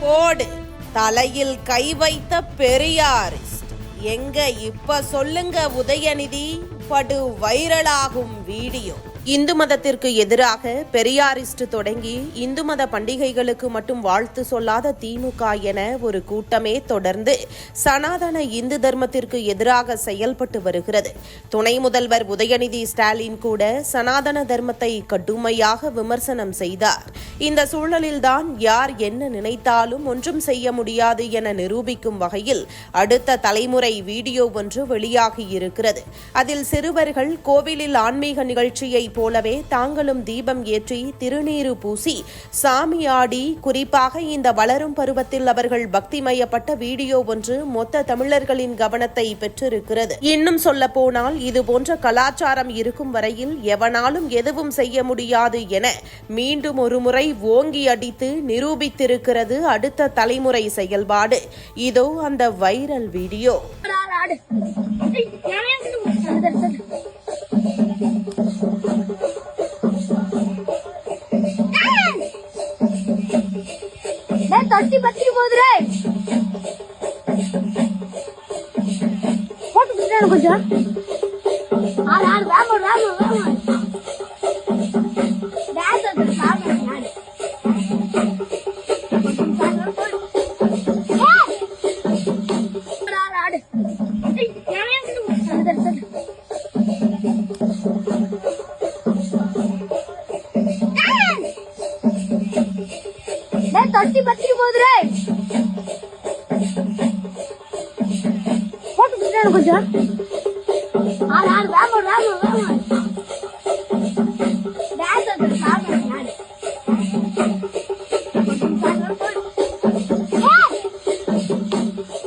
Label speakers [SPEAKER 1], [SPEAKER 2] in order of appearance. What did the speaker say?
[SPEAKER 1] போடு. தலையில் கை வைத்த பெரியாரிஸ்ட் எங்க இப்ப சொல்லுங்க உதயநிதி படு வைரலாகும் வீடியோ. இந்து மதத்திற்கு எதிராக பெரியாரிஸ்ட் தொடங்கி இந்து மத பண்டிகைகளுக்கு மட்டும் வாழ்த்து சொல்லாத திமுக என ஒரு கூட்டமே தொடர்ந்து சனாதன இந்து தர்மத்திற்கு எதிராக செயல்பட்டு வருகிறது. துணை முதல்வர் உதயநிதி ஸ்டாலின் கூட சனாதன தர்மத்தை கடுமையாக விமர்சனம் செய்தார். இந்த சூழலில்தான் யார் என்ன நினைத்தாலும் ஒன்றும் செய்ய முடியாது என நிரூபிக்கும் வகையில் அடுத்த தலைமுறை வீடியோ ஒன்று வெளியாகி இருக்கிறது. அதில் சிறுவர்கள் கோவிலில் ஆன்மீக நிகழ்ச்சியை போலவே தாங்களும் தீபம் ஏற்றி திருநீறு பூசி சாமியாடி குறிப்பாக இந்த வளரும் பருவத்தில் அவர்கள் பக்திமயப்பட்ட வீடியோ ஒன்று மொத்த தமிழர்களின் கவனத்தை பெற்றிருக்கிறது. இன்னும் சொல்ல போனால் இதுபோன்ற கலாச்சாரம் இருக்கும் வரையில் எவனாலும் எதுவும் செய்ய முடியாது என மீண்டும் ஒருமுறை ஓங்கி அடித்து நிரூபித்திருக்கிறது அடுத்த தலைமுறை செயல்பாடு. இதோ அந்த வைரல் வீடியோ.
[SPEAKER 2] தட்டி பத்திக்கு போதுரே போட்டு விட்டுட்டானு கொஞ்சம். ஆடு, ஆடு, வேகமா, வேகமா, வேகமா. ஆடு. ஆடு, ஆடு. தொட்டி பத்திக்கு போகுதுடே. போட்டு கொஞ்சம். ஆறு ஆறு வேகமா, வேகமா, வேகமா.